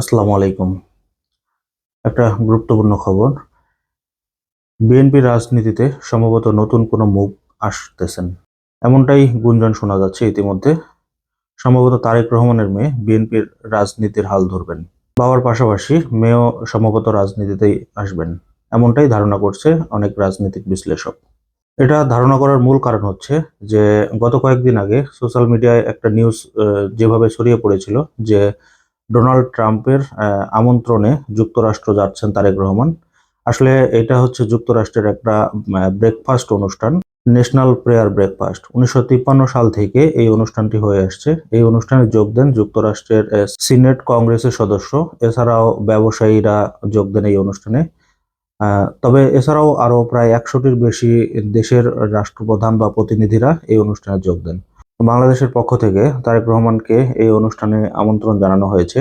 আসসালামু আলাইকুম। একটা গুরুত্বপূর্ণ খবর। বিএনপি রাজনীতিতে সম্ভবত নতুন কোনো মুখ আসতেছেন। এমনটাই গুঞ্জন শোনা যাচ্ছে ইতিমধ্যে। সম্ভবত তারেক রহমানের মেয়ে বিএনপির রাজনীতির হাল ধরবেন। বাবার পাশাপাশি মেয়েও সম্ভবত রাজনীতিতেই আসবেন। এমনটাই ধারণা করছে অনেক রাজনৈতিক বিশ্লেষক। এটা ধারণা করার মূল কারণ হচ্ছে যে গত কয়েকদিন আগে সোশ্যাল মিডিয়ায় একটা নিউজ যেভাবে ছড়িয়ে পড়েছিল যে ডোনাল্ড ট্রাম্পের আমন্ত্রণে যুক্তরাষ্ট্র যাচ্ছেন তারেক রহমান। আসলে এটা হচ্ছে যুক্তরাষ্ট্রের একটা ব্রেকফাস্ট অনুষ্ঠান ন্যাশনাল প্রেয়ার ব্রেকফাস্ট উনিশশো তিপ্পান্ন সাল থেকে এই অনুষ্ঠানটি হয়ে আসছে। এই অনুষ্ঠানে যোগ দেন যুক্তরাষ্ট্রের সিনেট কংগ্রেসের সদস্য। এছাড়াও ব্যবসায়ীরা যোগ দেন এই অনুষ্ঠানে। তবে এছাড়াও আরও প্রায় একশোটির বেশি দেশের রাষ্ট্রপ্রধান বা প্রতিনিধিরা এই অনুষ্ঠানে যোগ দেন। বাংলাদেশের পক্ষ থেকে তারেক রহমানকে এই অনুষ্ঠানে আমন্ত্রণ জানানো হয়েছে।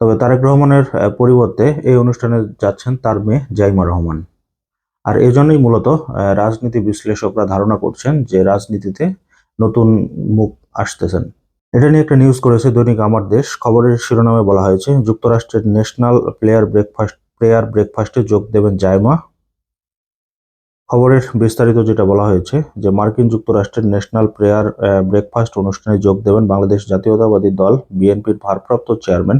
তবে তারেক রহমানের পরিবর্তে এই অনুষ্ঠানে যাচ্ছেন তার মেয়ে জাইমা রহমান। আর এই জন্যই মূলত রাজনীতি বিশ্লেষকরা ধারণা করছেন যে রাজনীতিতে নতুন মুখ আসতেছেন। এটা নিয়ে একটা নিউজ করেছে দৈনিক আমার দেশ। খবরের শিরোনামে বলা হয়েছে, যুক্তরাষ্ট্রের ন্যাশনাল প্লেয়ার ব্রেকফাস্ট প্লেয়ার ব্রেকফাস্টে যোগ দেবেন জাইমা। খবরের বিস্তারিত যেটা বলা হয়েছে, যে মার্কিন যুক্তরাষ্ট্রের ন্যাশনাল প্রেয়ার ব্রেকফাস্ট অনুষ্ঠানে যোগ দেবেন বাংলাদেশ জাতীয়তাবাদী দল, বিএনপির ভারপ্রাপ্ত চেয়ারম্যান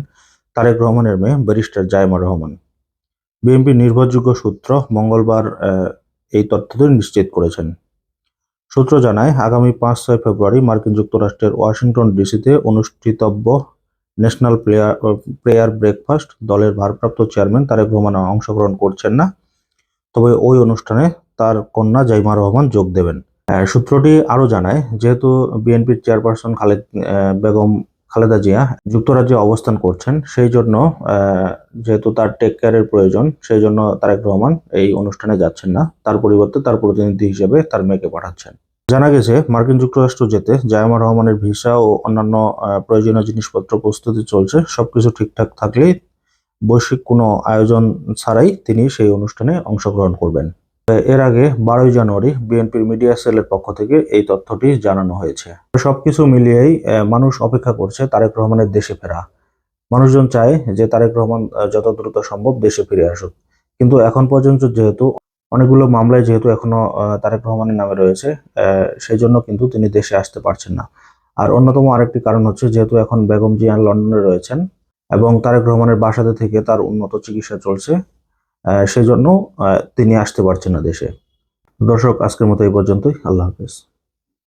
তারেক রহমানের মেয়ে ব্যারিস্টার জায়মা রহমান। বিএনপির নির্ভরযোগ্য সূত্র মঙ্গলবার এই তথ্যটি নিশ্চিত করেছেন। সূত্র জানায়, আগামী পাঁচ, ছয় ফেব্রুয়ারি মার্কিন যুক্তরাষ্ট্রের ওয়াশিংটন ডিসিতে অনুষ্ঠিতব্য ন্যাশনাল প্লেয়ার প্রেয়ার ব্রেকফাস্ট। দলের ভারপ্রাপ্ত চেয়ারম্যান তারেক রহমান অংশগ্রহণ করছেন না। তবে ওই অনুষ্ঠানে তার কন্যা জাইমা রহমান যোগ দেবেন। সূত্রটি আরও জানায়, যেহেতু বিএনপির চেয়ারপারসন খালেদ বেগম খালেদা জিয়া যুক্তরাজ্যে অবস্থান করছেন, সেই জন্য যেহেতু তার টেক কেয়ারের প্রয়োজন, সেই জন্য তারেক রহমান এই অনুষ্ঠানে যাচ্ছেন না। তার পরিবর্তে তার প্রতিনিধি হিসেবে তার মেয়েকে পাঠাচ্ছেন। জানা গেছে, মার্কিন যুক্তরাষ্ট্র যেতে জায়মা রহমানের ভিসা ও অন্যান্য প্রয়োজনীয় জিনিসপত্র প্রস্তুতি চলছে, সবকিছু ঠিকঠাক থাকলেই বৈশ্বিক কোনো আয়োজন ছাড়াই তিনি সেই অনুষ্ঠানে অংশগ্রহণ করবেন। এর আগে বারোই জানুয়ারি বিএনপির মিডিয়া সেলের পক্ষ থেকে এই তথ্যটি জানানো হয়েছে। সবকিছু মিলিয়েই মানুষ অপেক্ষা করছে তারেক রহমানের দেশে ফেরা। মানুষজন চায় যে তারেক রহমান যত দ্রুত সম্ভব দেশে ফিরে আসুক। কিন্তু এখন পর্যন্ত যেহেতু অনেকগুলো মামলায় যেহেতু এখনও তারেক রহমানের নামে রয়েছে সেই জন্য কিন্তু তিনি দেশে আসতে পারছেন না। আর অন্যতম আরেকটি কারণ হচ্ছে যেহেতু এখন বেগম জিয়ান লন্ডনে রয়েছেন এবং তারেক রহমানের বাসাতে থেকে তার উন্নত চিকিৎসা চলছে সেজন্য তিনি আসতে পারছেন না দেশে। দর্শক আজকের মতো এই পর্যন্তই। আল্লাহ হাফেজ।